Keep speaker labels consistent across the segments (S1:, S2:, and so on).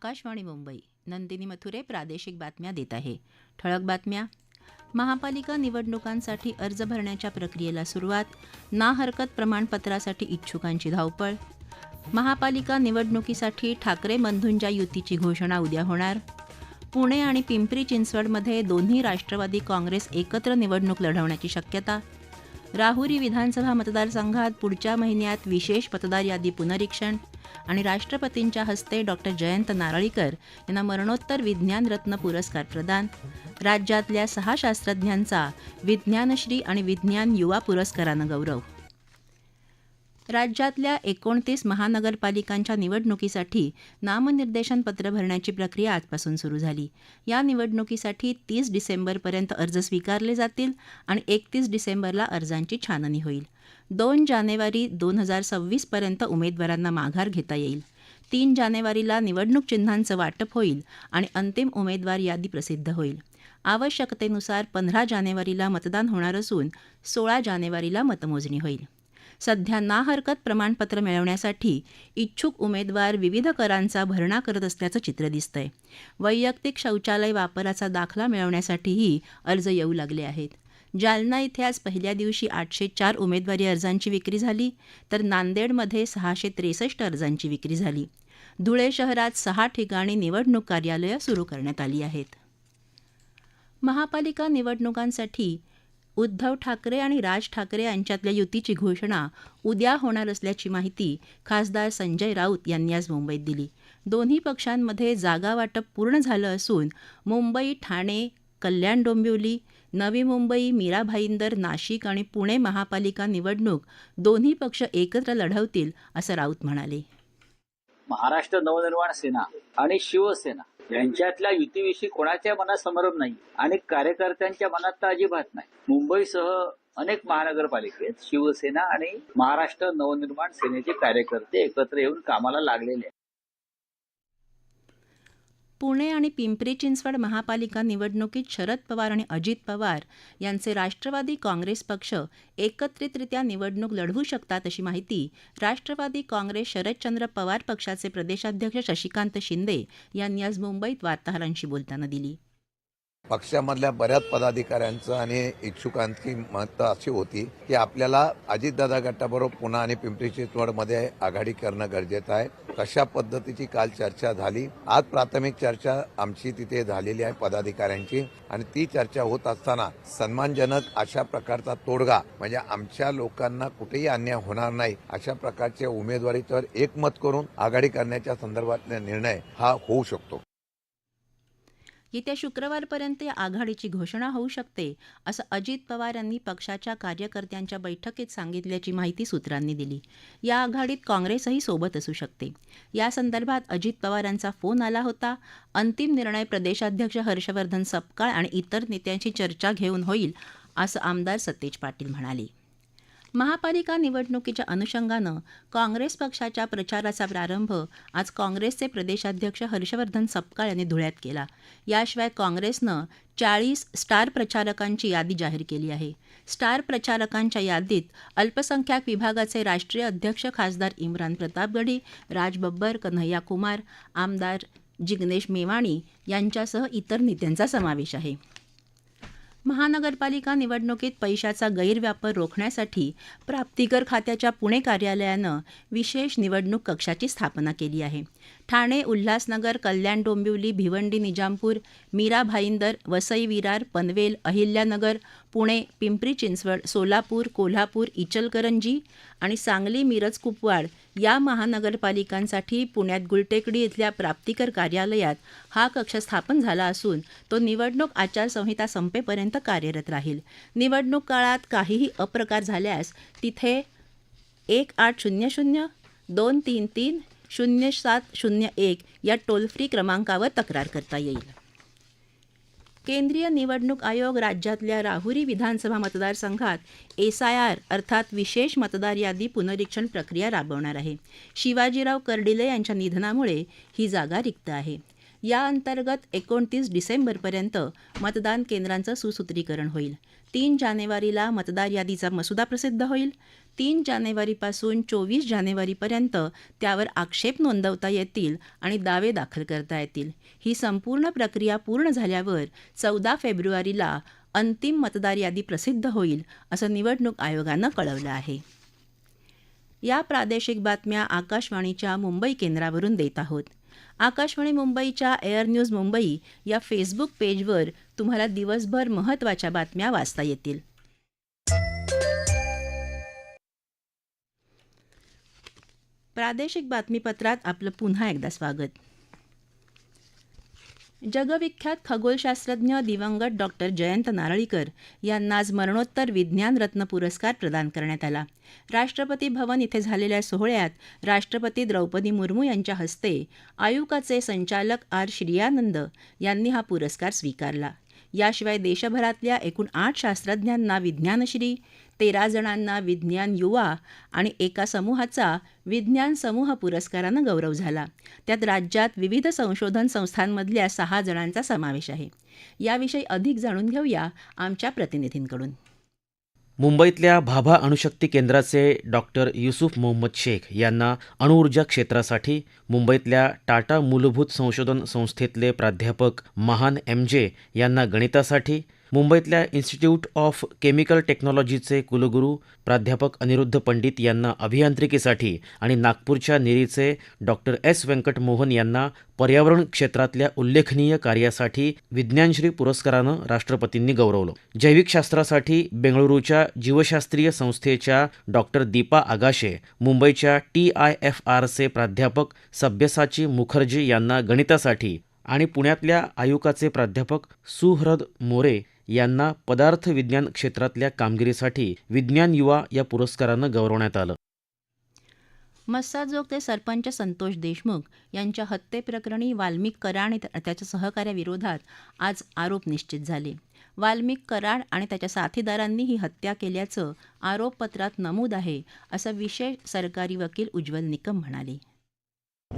S1: आकाशवाणी मुंबई नंदिनी मथुरे प्रादेशिक बातम्या देत आहे ठळक बातम्या महापालिका निवडणुकांसाठी अर्ज भरण्याच्या प्रक्रियेला सुरुवात ना हरकत प्रमाणपत्रासाठी इच्छुकांची धावपळ महापालिका निवडणुकीसाठी ठाकरे बंधूंच्या युतीची घोषणा उद्या होणार पुणे आणि पिंपरी चिंचवडमध्ये दोन्ही राष्ट्रवादी काँग्रेस एकत्र निवडणूक लढवण्याची शक्यता राहुरी विधानसभा मतदारसंघात पुढच्या महिन्यात विशेष मतदार यादी पुनरीक्षण आणि राष्ट्रपतींच्या हस्ते डॉक्टर जयंत नारळीकर यांना मरणोत्तर विज्ञान रत्न पुरस्कार प्रदान राज्यातल्या सहा शास्त्रज्ञांचा विज्ञानश्री आणि विज्ञान युवा पुरस्कारानं गौरव राज्यातल्या एकोणतीस महानगरपालिकांच्या निवडणुकीसाठी नामनिर्देशन पत्र भरण्याची प्रक्रिया आजपासून सुरू झाली या निवडणुकीसाठी तीस डिसेंबरपर्यंत अर्ज स्वीकारले जातील आणि एकतीस डिसेंबरला अर्जांची छाननी होईल दोन जानेवारी दोन हजार सव्वीसपर्यंत उमेदवारांना माघार घेता येईल तीन जानेवारीला निवडणूक चिन्हांचं वाटप होईल आणि अंतिम उमेदवार यादी प्रसिद्ध होईल आवश्यकतेनुसार पंधरा जानेवारीला मतदान होणार असून सोळा जानेवारीला मतमोजणी होईल सध्या ना हरकत प्रमाणपत्र मिळवण्यासाठी इच्छुक उमेदवार विविध करांचा भरणा करत असल्याचं चित्र दिसतंय वैयक्तिक शौचालय वापराचा दाखला मिळवण्यासाठीही अर्ज येऊ लागले आहेत जालना इथे आज पहिल्या दिवशी आठशे चार उमेदवारी अर्जांची विक्री झाली तर नांदेडमध्ये सहाशे त्रेसष्ट अर्जांची विक्री झाली धुळे शहरात सहा ठिकाणी निवडणूक कार्यालयं सुरू करण्यात आली आहेत महापालिका निवडणुकांसाठी उद्धव ठाकरे आणि राज ठाकरे यांच्यातल्या युतीची घोषणा उद्या होणार असल्याची माहिती खासदार संजय राऊत यांनी आज मुंबईत दिली दोन्ही पक्षांमध्ये जागा वाटप पूर्ण झालं असून मुंबई ठाणे कल्याण डोंबिवली नवी मुंबई मीरा भाईंदर नाशिक आणि पुणे महापालिका निवडणूक दोन्ही पक्ष एकत्र लढवतील असं राऊत म्हणाले
S2: महाराष्ट्र नवनिर्माण सेना आणि शिवसेना यांच्यातल्या युतीविषयी कोणाच्या मनात संभ्रम नाही आणि कार्यकर्त्यांच्या मनात तर अजिबात नाही मुंबईसह अनेक महानगरपालिकेत शिवसेना आणि महाराष्ट्र नवनिर्माण सेनेचे कार्यकर्ते एकत्र येऊन कामाला लागलेले आहेत
S1: पुणे आणि पिंपरी चिंचवड महापालिका निवडणुकीत शरद पवार आणि अजित पवार यांचे राष्ट्रवादी काँग्रेस पक्ष एकत्रितरित्या निवडणूक लढवू शकतात अशी माहिती राष्ट्रवादी काँग्रेस शरदचंद्र पवार पक्षाचे प्रदेशाध्यक्ष शशिकांत शिंदे यांनी आज मुंबईत वार्ताहरांशी बोलताना दिली
S3: पक्षामधल्या बऱ्याच पदाधिकाऱ्यांचं आणि इच्छुकांची मत अशी होती की आपल्याला अजितदादा गटाबरोबर पुन्हा आणि पिंपरी चिंचवडमध्ये आघाडी करणं गरजेचं आहे कशा पद्धतीची काल चर्चा झाली आज प्राथमिक चर्चा आमची तिथे झालेली आहे पदाधिकाऱ्यांची आणि ती चर्चा होत असताना सन्मानजनक अशा प्रकारचा तोडगा म्हणजे आमच्या लोकांना कुठेही अन्याय होणार नाही अशा प्रकारच्या उमेदवारीवर एकमत करून आघाडी करण्याच्या संदर्भातला निर्णय हा होऊ शकतो
S1: येत्या शुक्रवारपर्यंत या आघाडीची घोषणा होऊ शकते असं अजित पवार यांनी पक्षाच्या कार्यकर्त्यांच्या बैठकीत सांगितल्याची माहिती सूत्रांनी दिली या आघाडीत काँग्रेसही सोबत असू शकते या संदर्भात अजित यांचा फोन आला होता अंतिम निर्णय प्रदेशाध्यक्ष हर्षवर्धन सपकाळ आणि इतर नेत्यांशी चर्चा घेऊन होईल असं आमदार सतेज पाटील म्हणाले महापालिका निवडणुकीच्या अनुषंगानं काँग्रेस पक्षाच्या प्रचाराचा प्रारंभ आज काँग्रेसचे प्रदेशाध्यक्ष हर्षवर्धन सपकाळ यांनी धुळ्यात केला याशिवाय काँग्रेसनं चाळीस स्टार प्रचारकांची यादी जाहीर केली आहे स्टार प्रचारकांच्या यादीत अल्पसंख्याक विभागाचे राष्ट्रीय अध्यक्ष खासदार इम्रान प्रतापगडी राज बब्बर कन्हैया कुमार आमदार जिग्नेश मेवाणी यांच्यासह इतर नेत्यांचा समावेश आहे महानगरपालिका निवडणुकीत पैशाचा गैरव्यापार रोखण्यासाठी प्राप्तिकर खात्याच्या पुणे कार्यालयानं विशेष निवडणूक कक्षाची स्थापना केली आहे ठाणे उल्हासनगर कल्याण डोंबिवली भिवंडी निजामपूर मीरा भाईंदर वसई विरार पनवेल अहिल्यानगर पुणे पिंपरी चिंचवड सोलापूर कोल्हापूर इचलकरंजी आणि सांगली मिरज कुपवाड या महानगरपालिकांसाठी पुण्यात गुलटेकडी इथल्या प्राप्तिकर कार्यालयात हा कक्ष स्थापन झाला असून तो निवडणूक आचारसंहिता संपेपर्यंत कार्यरत राहील निवडणूक काळात काहीही अप्रकार झाल्यास तिथे एक आठ शून्य शून्य दोन तीन तीन शून्य सात शून्य एक या टोल फ्री क्रमांकावर तक्रार करता येईल केंद्रीय निवडणूक आयोग राज्यातल्या राहुरी विधानसभा मतदारसंघात एस आय आर अर्थात विशेष मतदार यादी पुनरीक्षण प्रक्रिया राबवणार आहे शिवाजीराव कर्डिले यांच्या निधनामुळे ही जागा रिक्त आहे याअंतर्गत एकोणतीस डिसेंबरपर्यंत मतदान केंद्रांचं सुसूत्रीकरण होईल तीन जानेवारीला मतदार यादीचा मसुदा प्रसिद्ध होईल तीन जानेवारीपासून चोवीस जानेवारीपर्यंत त्यावर आक्षेप नोंदवता येतील आणि दावे दाखल करता येतील ही संपूर्ण प्रक्रिया पूर्ण झाल्यावर चौदा फेब्रुवारीला अंतिम मतदार यादी प्रसिद्ध होईल असं निवडणूक आयोगानं कळवलं आहे या प्रादेशिक बातम्या आकाशवाणीच्या मुंबई केंद्रावरून देत आहोत आकाशवाणी मुंबईच्या एअर न्यूज मुंबई या फेसबुक पेजवर तुम्हाला दिवसभर महत्वाच्या बातम्या वाचता येतील प्रादेशिक बातमीपत्रात आपलं पुन्हा एकदा स्वागत जगविख्यात खगोलशास्त्रज्ञ दिवंगत डॉक्टर जयंत नारळीकर यांना आज मरणोत्तर विज्ञान रत्न पुरस्कार प्रदान करण्यात आला राष्ट्रपती भवन इथे झालेल्या सोहळ्यात राष्ट्रपती द्रौपदी मुर्मू यांच्या हस्ते आयुकाचे संचालक आर श्रियानंद यांनी हा पुरस्कार स्वीकारला याशिवाय देशभरातल्या एकूण आठ शास्त्रज्ञांना विज्ञानश्री तेरा जणांना विज्ञान युवा आणि एका समूहाचा विज्ञान समूह पुरस्कारानं गौरव झाला त्यात राज्यात विविध संशोधन संस्थांमधल्या सहा जणांचा समावेश आहे याविषयी अधिक जाणून घेऊया आमच्या प्रतिनिधींकडून
S4: मुंबईतल्या भाभा अणुशक्ती केंद्राचे डॉक्टर युसुफ मोहम्मद शेख यांना अणुऊर्जा क्षेत्रासाठी मुंबईतल्या टाटा मूलभूत संशोधन संस्थेतले प्राध्यापक महान एम जे यांना गणितासाठी मुंबईतल्या इन्स्टिट्यूट ऑफ केमिकल टेक्नॉलॉजीचे कुलगुरू प्राध्यापक अनिरुद्ध पंडित यांना अभियांत्रिकीसाठी आणि नागपूरच्या निरीचे डॉक्टर एस व्यंकट मोहन यांना पर्यावरण क्षेत्रातल्या उल्लेखनीय कार्यासाठी विज्ञानश्री पुरस्कारानं राष्ट्रपतींनी गौरवलं जैविकशास्त्रासाठी बेंगळुरूच्या जीवशास्त्रीय संस्थेच्या डॉक्टर दीपा आगाशे मुंबईच्या टी आय एफ आरचे प्राध्यापक सभ्यसाची मुखर्जी यांना गणितासाठी आणि पुण्यातल्या आयुकाचे प्राध्यापक सुहृद मोरे यांना पदार्थ विज्ञान क्षेत्रातल्या कामगिरीसाठी विज्ञान युवा या पुरस्कारानं गौरवण्यात आलं
S1: मस्साजोग ते सरपंच संतोष देशमुख यांच्या हत्येप्रकरणी वाल्मिक कराड आणि त्याच्या सहकार्याविरोधात आज आरोप निश्चित झाले वाल्मिक कराड आणि त्याच्या साथीदारांनी ही हत्या केल्याचं आरोपपत्रात नमूद आहे असं विशेष सरकारी वकील उज्ज्वल निकम म्हणाले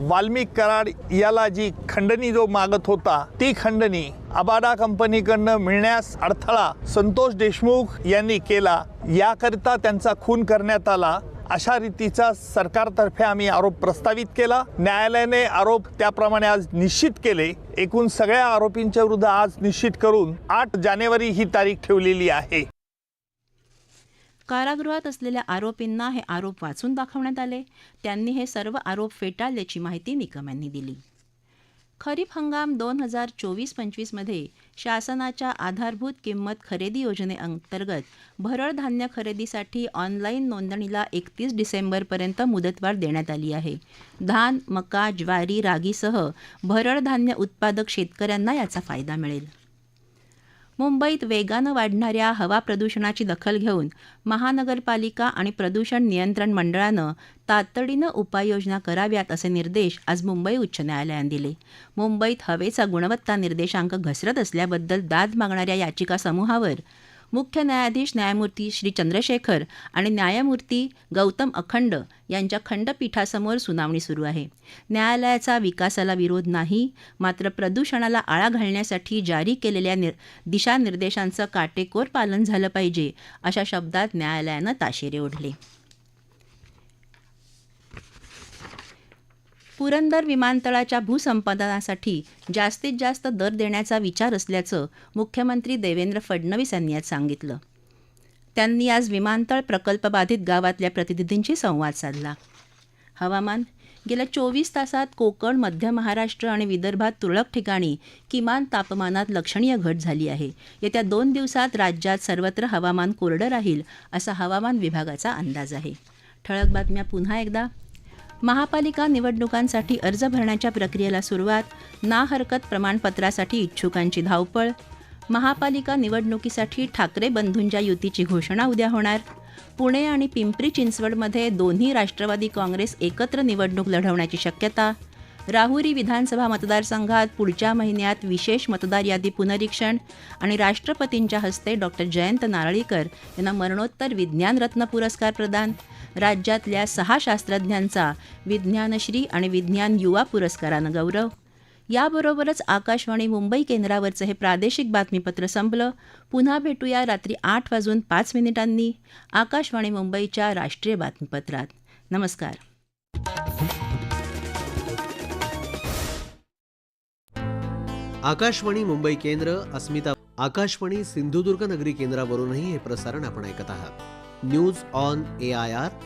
S5: वाल्मिक कराड याला जी खंडणी जो मागत होता ती खंडणी अबाडा कंपनीकडनं मिळण्यास अडथळा संतोष देशमुख यांनी केला याकरिता त्यांचा खून करण्यात आला अशा रीतीचा सरकारतर्फे आम्ही आरोप प्रस्तावित केला न्यायालयाने आरोप त्याप्रमाणे आज निश्चित केले एकूण सगळ्या आरोपींच्या विरुद्ध आज निश्चित करून आठ जानेवारी ही तारीख ठेवलेली आहे
S1: कारागृहात असलेल्या आरोपींना हे आरोप वाचून दाखवण्यात आले त्यांनी हे सर्व आरोप फेटाळल्याची माहिती निकम यांनी दिली खरीप हंगाम दोन हजार चोवीस पंचवीसमध्ये शासनाच्या आधारभूत किंमत खरेदी योजनेअंतर्गत भरड धान्य खरेदीसाठी ऑनलाईन नोंदणीला एकतीस डिसेंबरपर्यंत मुदतवाढ देण्यात आली आहे धान मका ज्वारी रागीसह भरड धान्य उत्पादक शेतकऱ्यांना याचा फायदा मिळेल मुंबईत वेगानं वाढणाऱ्या हवा प्रदूषणाची दखल घेऊन महानगरपालिका आणि प्रदूषण नियंत्रण मंडळानं तातडीनं उपाययोजना कराव्यात असे निर्देश आज मुंबई उच्च न्यायालयानं दिले मुंबईत हवेचा गुणवत्ता निर्देशांक घसरत असल्याबद्दल दाद मागणाऱ्या याचिका समूहावर मुख्य न्यायाधीश न्यायमूर्ती श्री चंद्रशेखर आणि न्यायमूर्ती गौतम अखंड यांच्या खंडपीठासमोर सुनावणी सुरू आहे न्यायालयाचा विकासाला विरोध नाही मात्र प्रदूषणाला आळा घालण्यासाठी जारी केलेल्या निर दिशानिर्देशांचं काटेकोर पालन झालं पाहिजे अशा शब्दात न्यायालयानं ताशेरे ओढले पुरंदर विमानतळाच्या भूसंपादनासाठी जास्तीत जास्त दर देण्याचा विचार असल्याचं मुख्यमंत्री देवेंद्र फडणवीस यांनी आज सांगितलं त्यांनी आज विमानतळ प्रकल्पबाधित गावातल्या प्रतिनिधींशी संवाद साधला हवामान गेल्या चोवीस तासात कोकण मध्य महाराष्ट्र आणि विदर्भात तुरळक ठिकाणी किमान तापमानात लक्षणीय घट झाली आहे येत्या दोन दिवसात राज्यात सर्वत्र हवामान कोरडं राहील असा हवामान विभागाचा अंदाज आहे ठळक बातम्या पुन्हा एकदा महापालिका निवडणुकांसाठी अर्ज भरण्याच्या प्रक्रियेला सुरुवात ना हरकत प्रमाणपत्रासाठी इच्छुकांची धावपळ महापालिका निवडणुकीसाठी ठाकरे बंधूंच्या युतीची घोषणा उद्या होणार पुणे आणि पिंपरी चिंचवडमध्ये दोन्ही राष्ट्रवादी काँग्रेस एकत्र निवडणूक लढवण्याची शक्यता राहुरी विधानसभा मतदारसंघात पुढच्या महिन्यात विशेष मतदार यादी पुनरीक्षण आणि राष्ट्रपतींच्या हस्ते डॉक्टर जयंत नारळीकर यांना मरणोत्तर विज्ञानरत्न पुरस्कार प्रदान राज्यातल्या सहा शास्त्रज्ञांचा विज्ञानश्री आणि विज्ञान युवा पुरस्कारानं गौरव याबरोबरच आकाशवाणी मुंबई केंद्रावरचं हे प्रादेशिक बातमीपत्र संपलं पुन्हा भेटूया रात्री आठ वाजून पाच मिनिटांनी आकाशवाणी मुंबईच्या राष्ट्रीय बातमीपत्रात नमस्कार
S6: आकाशवाणी मुंबई केंद्र अस्मिता आकाशवाणी सिंधुदुर्ग नगरी केंद्रावरूनही हे प्रसारण आपण ऐकत आहात news on A I R